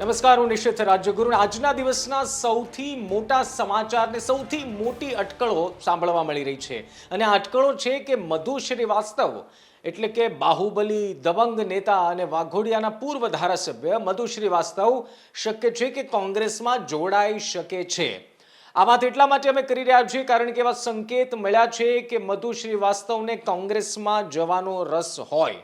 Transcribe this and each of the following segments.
નમસ્કાર, હું નિશ્ચિત રાજ્યગુરુ આજના દિવસના સૌથી મોટા સમાચારને સૌથી મોટી અટકળો સાંભળવા મળી રહી છે. અને આ અટકળો છે કે મધુ શ્રીવાસ્તવ, એટલે કે બાહુબલી દબંગ નેતા અને વાઘોડિયાના પૂર્વ ધારાસભ્ય મધુ શ્રીવાસ્તવ, શક્ય છે કે કોંગ્રેસમાં જોડાઈ શકે છે. આ વાત એટલા માટે અમે કરી રહ્યા છીએ કારણ કે એવા સંકેત મળ્યા છે કે મધુ શ્રીવાસ્તવને કોંગ્રેસમાં જવાનો રસ હોય.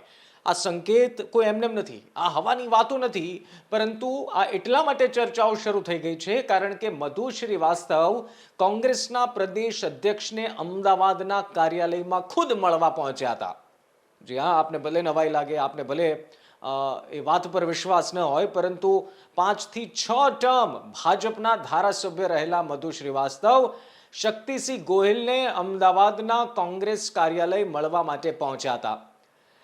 આ સંકેત કોઈ એમનેમ નથી. આ હવાની વાતો નથી, પરંતુ આ એટલા માટે ચર્ચાઓ શરૂ થઈ ગઈ છે, કારણ કે મધુ શ્રીવાસ્તવ કોંગ્રેસના પ્રદેશ અધ્યક્ષને અમદાવાદના કાર્યાલયમાં ખુદ મળવા પહોંચ્યા હતા. જી હા, આપને ભલે નવાઈ લાગે, આપને ભલે એ વાત પર વિશ્વાસ ન હોય, પરંતુ પાંચથી છ ટર્મ ભાજપના ધારાસભ્ય રહેલા મધુ શ્રીવાસ્તવ શક્તિસિંહ ગોહિલને અમદાવાદના કોંગ્રેસ કાર્યાલય મળવા માટે પહોંચ્યા હતા.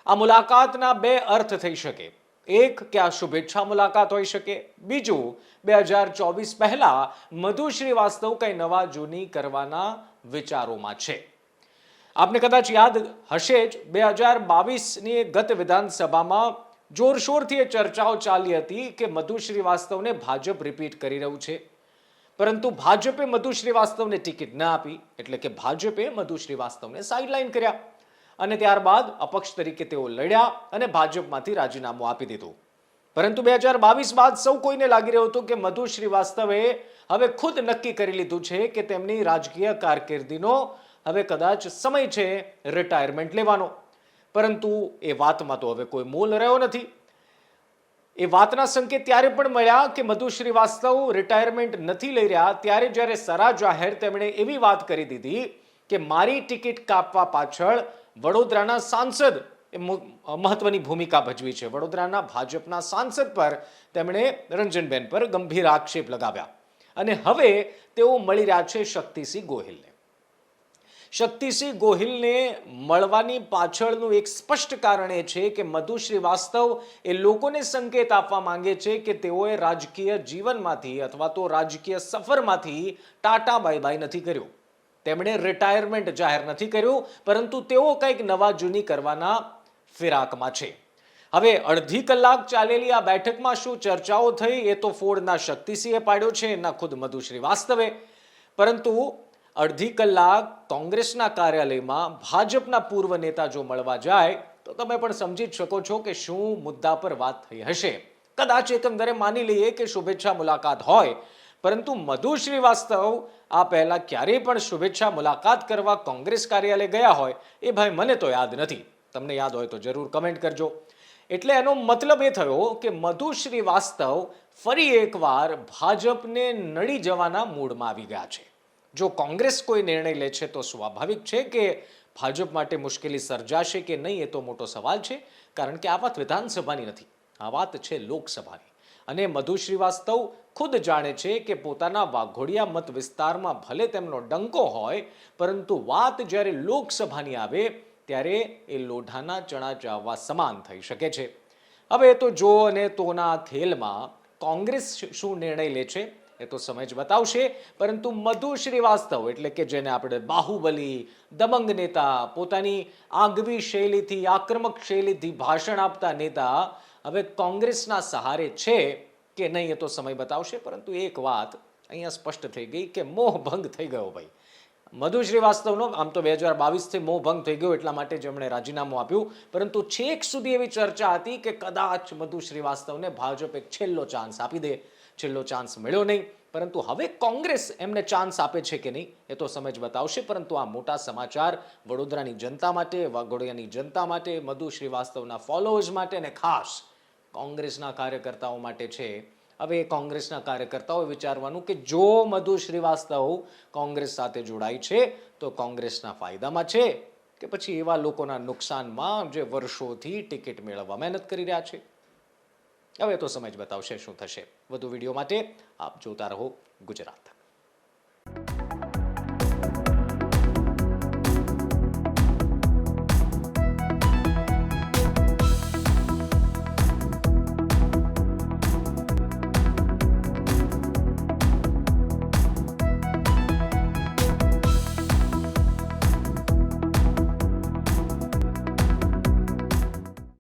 આ મુલાકાતના બે અર્થ થઈ શકે. એક કે આ શુભેચ્છા મુલાકાત હોઈ શકે. બીજું, બે હજાર ચોવીસ પહેલા મધુ શ્રીવાસ્તવ કંઈ નવા જૂની કરવાના વિચારોમાં છે. આપને કદાચ યાદ હશે જ, બે હજાર બાવીસની ગત વિધાનસભામાં જોરશોરથી એ ચર્ચાઓ ચાલી હતી કે મધુ શ્રીવાસ્તવને ભાજપ રિપીટ કરી રહ્યું છે. પરંતુ ભાજપે મધુ શ્રીવાસ્તવને ટિકિટ ન આપી, એટલે કે ભાજપે મધુ શ્રીવાસ્તવને સાઇડલાઇન કર્યા. અને ત્યારબાદ અપક્ષ તરીકે તેઓ લડ્યા અને ભાજપમાંથી રાજીનામું આપી દીધું. પરંતુ બે હજાર બાવીસ બાદ સૌ કોઈને લાગી રહ્યું હતું કે મધુ શ્રીવાસ્તવે હવે ખુદ નક્કી કરી લીધું છે કે તેમની રાજકીય કારકિર્દીનો હવે કદાચ સમય છે રિટાયરમેન્ટ લેવાનો. પરંતુ એ વાતમાં તો હવે કોઈ મોલ રહ્યો નથી. એ વાતના સંકેત ત્યારે પણ મળ્યા કે મધુ શ્રીવાસ્તવ રિટાયરમેન્ટ નથી લઈ રહ્યા ત્યારે જ્યારે સરા જાહેર તેમણે એવી વાત કરી દીધી કે મારી ટિકિટ કાપવા પાછળ વડોદરાના સાંસદ એ મહત્વની ભૂમિકા ભજવી છે. વડોદરાના ભાજપના સાંસદ પર તેમણે રંજનબેન પર ગંભીર આક્ષેપ લગાવ્યા. અને હવે તેઓ મળી રહ્યા છે શક્તિસિંહ ગોહિલને. શક્તિસિંહ ગોહિલને મળવાની પાછળનું એક સ્પષ્ટ કારણ એ છે કે મધુ શ્રીવાસ્તવ એ લોકોને સંકેત આપવા માંગે છે કે તેઓએ રાજકીય જીવનમાંથી અથવા તો રાજકીય સફરમાંથી ટાટા બાય બાય નથી કર્યું. તેમણે રિટાયરમેન્ટ જાહેર નથી કર્યું, પરંતુ તેઓ કંઈક નવા જૂની કરવાના ફિરાકમાં છે. હવે અડધી કલાક ચાલેલી આ બેઠકમાં શું ચર્ચાઓ થઈ એ તો ફોડના શક્તિસિંહે પાડ્યો છે, એના ખુદ મધુ શ્રીવાસ્તવે પરંતુ અડધી કલાક કોંગ્રેસના કાર્યાલયમાં ભાજપના પૂર્વ નેતા જો મળવા જાય, તો તમે પણ સમજી જ શકો છો કે શું મુદ્દા પર વાત થઈ હશે. કદાચ એકંદરે માની લઈએ કે શુભેચ્છા મુલાકાત હોય પરંતુ મધુ શ્રીવાસ્તવ આ પહેલાં ક્યારેય પણ શુભેચ્છા મુલાકાત કરવા કોંગ્રેસ કાર્યાલય ગયા હોય, એ ભાઈ મને તો યાદ નથી. તમને યાદ હોય તો જરૂર કમેન્ટ કરજો. એટલે એનો મતલબ એ થયો કે મધુ શ્રીવાસ્તવ ફરી એકવાર ભાજપને નડી જવાના મૂડમાં આવી ગયા છે. જો કોંગ્રેસ કોઈ નિર્ણય લે છે તો સ્વાભાવિક છે કે ભાજપ માટે મુશ્કેલી સર્જાશે કે નહીં એ તો મોટો સવાલ છે, કારણ કે આ વાત વિધાનસભાની નથી. આ વાત છે લોકસભાની. અને મધુ શ્રીવાસ્તવ ખુદ જાણે છે કે પોતાના વાઘોડિયા મત વિસ્તારમાં ભલે તેમનો ડંકો હોય, પરંતુ વાત જ્યારે લોકસભાની આવે, ત્યારે એ લોઢાના ચણા ચાવવા સમાન થઈ શકે છે. હવે તો જો અને તોના ખેલમાં કોંગ્રેસ શું નિર્ણય લે છે, એ તો સમય બતાવશે. પરંતુ મધુ શ્રીવાસ્તવ એટલે કે જેને આપણે બાહુબલી દબંગ નેતા, પોતાની આગવી શૈલીથી, આક્રમક શૈલીથી ભાષણ આપતા નેતા હવે કોંગ્રેસના સહારે છે કે નહીં એ તો સમય બતાવશે, પરંતુ એક વાત અહીંયા સ્પષ્ટ થઈ ગઈ કે મોહભંગ થઈ ગયો ભાઈ. મધુ શ્રીવાસ્તવનો, આમ તો બે હજાર બાવીસથી મોહ ભંગ થઈ ગયો એટલા માટે જેમણે રાજીનામું આપ્યું, પરંતુ છેક સુધી એવી ચર્ચા હતી કે કદાચ મધુ શ્રીવાસ્તવને ભાજપ એક છેલ્લો ચાન્સ આપી દે. છેલ્લો ચાન્સ મળ્યો નહીં, પરંતુ હવે કોંગ્રેસ એમને ચાન્સ આપે છે કે નહીં એ તો સમય બતાવશે, પરંતુ આ મોટા સમાચાર વડોદરાની જનતા માટે, વાઘોડિયાની જનતા માટે મધુ શ્રીવાસ્તવના ફોલોઅર્સ માટે અને ખાસ કોંગ્રેસના કાર્યકર્તાઓ માટે છે. હવે એ કોંગ્રેસના કાર્યકર્તાઓ વિચારવાનું કે જો મધુ શ્રીવાસ્તવ કોંગ્રેસ સાથે જોડાય છે, તો કોંગ્રેસના ફાયદામાં છે કે પછી એવા લોકોના નુકસાનમાં જે વર્ષોથી ટિકિટ મેળવવા મહેનત કરી રહ્યા છે? હવે તો સમજ બતાવશે શું થશે. વધુ વીડિયો માટે આપ જોતા રહો ગુજરાત.